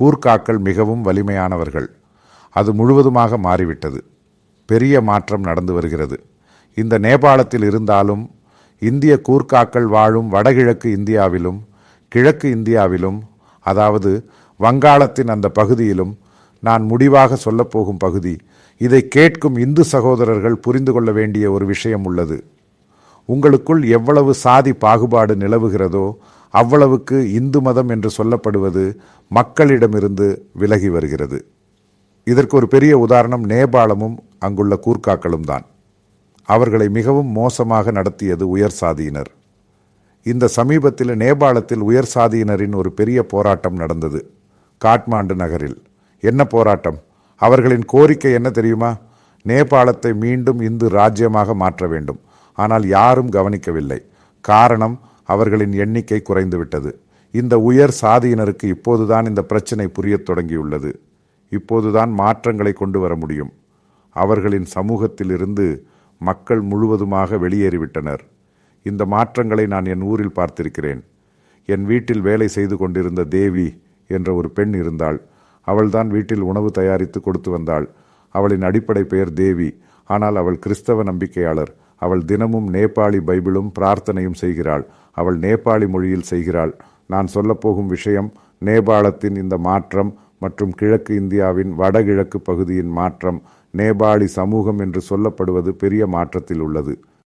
கூர்க்காக்கள் மிகவும் வலிமையானவர்கள். அது முழுவதுமாக மாறிவிட்டது. பெரிய மாற்றம் நடந்து வருகிறது. இந்த நேபாளத்தில் இருந்தாலும் இந்திய கூர்க்காக்கள் வாழும் வடகிழக்கு இந்தியாவிலும் கிழக்கு இந்தியாவிலும் அதாவது வங்காளத்தின் அந்த பகுதியிலும் நான் முடிவாக சொல்லப்போகும் பகுதி இதை கேட்கும் இந்து சகோதரர்கள் புரிந்து கொள்ள வேண்டிய ஒரு விஷயம் உள்ளது. உங்களுக்குள் எவ்வளவு சாதி பாகுபாடு நிலவுகிறதோ அவ்வளவுக்கு இந்து மதம் என்று சொல்லப்படுவது மக்களிடமிருந்து விலகி வருகிறது. இதற்கு ஒரு பெரிய உதாரணம் நேபாளமும் அங்குள்ள கூர்க்காக்களும் தான். அவர்களை மிகவும் மோசமாக நடத்தியது உயர் சாதியினர். இந்த சமீபத்தில் நேபாளத்தில் உயர் சாதியினரின் ஒரு பெரிய போராட்டம் நடந்தது காட்மாண்டு நகரில். என்ன போராட்டம்? அவர்களின் கோரிக்கை என்ன தெரியுமா? நேபாளத்தை மீண்டும் இந்து ராஜ்யமாக மாற்ற வேண்டும். ஆனால் யாரும் கவனிக்கவில்லை. காரணம் அவர்களின் எண்ணிக்கை குறைந்துவிட்டது. இந்த உயர் சாதியினருக்கு இப்போதுதான் இந்த பிரச்சனை புரியத் தொடங்கியுள்ளது. இப்போதுதான் மாற்றங்களை கொண்டு வர முடியும். அவர்களின் சமூகத்திலிருந்து மக்கள் முழுவதுமாக வெளியேறிவிட்டனர். இந்த மாற்றங்களை நான் என் ஊரில் பார்த்திருக்கிறேன். என் வீட்டில் வேலை செய்து கொண்டிருந்த தேவி என்ற ஒரு பெண் இருந்தாள். அவள்தான் வீட்டில் உணவு தயாரித்து கொடுத்து வந்தாள். அவளின் அடிப்படை பெயர் தேவி. ஆனால் அவள் கிறிஸ்தவ நம்பிக்கையாளர். அவள் தினமும் நேபாளி பைபிளும் பிரார்த்தனையும் செய்கிறாள். அவள் நேபாளி மொழியில் செய்கிறாள். நான் சொல்லப்போகும் விஷயம் நேபாளத்தின் இந்த மாற்றம் மற்றும் கிழக்கு இந்தியாவின் வடகிழக்கு பகுதியின் மாற்றம் நேபாளி சமூகம் என்று சொல்லப்படுவது பெரிய மாற்றத்தில் உள்ளது.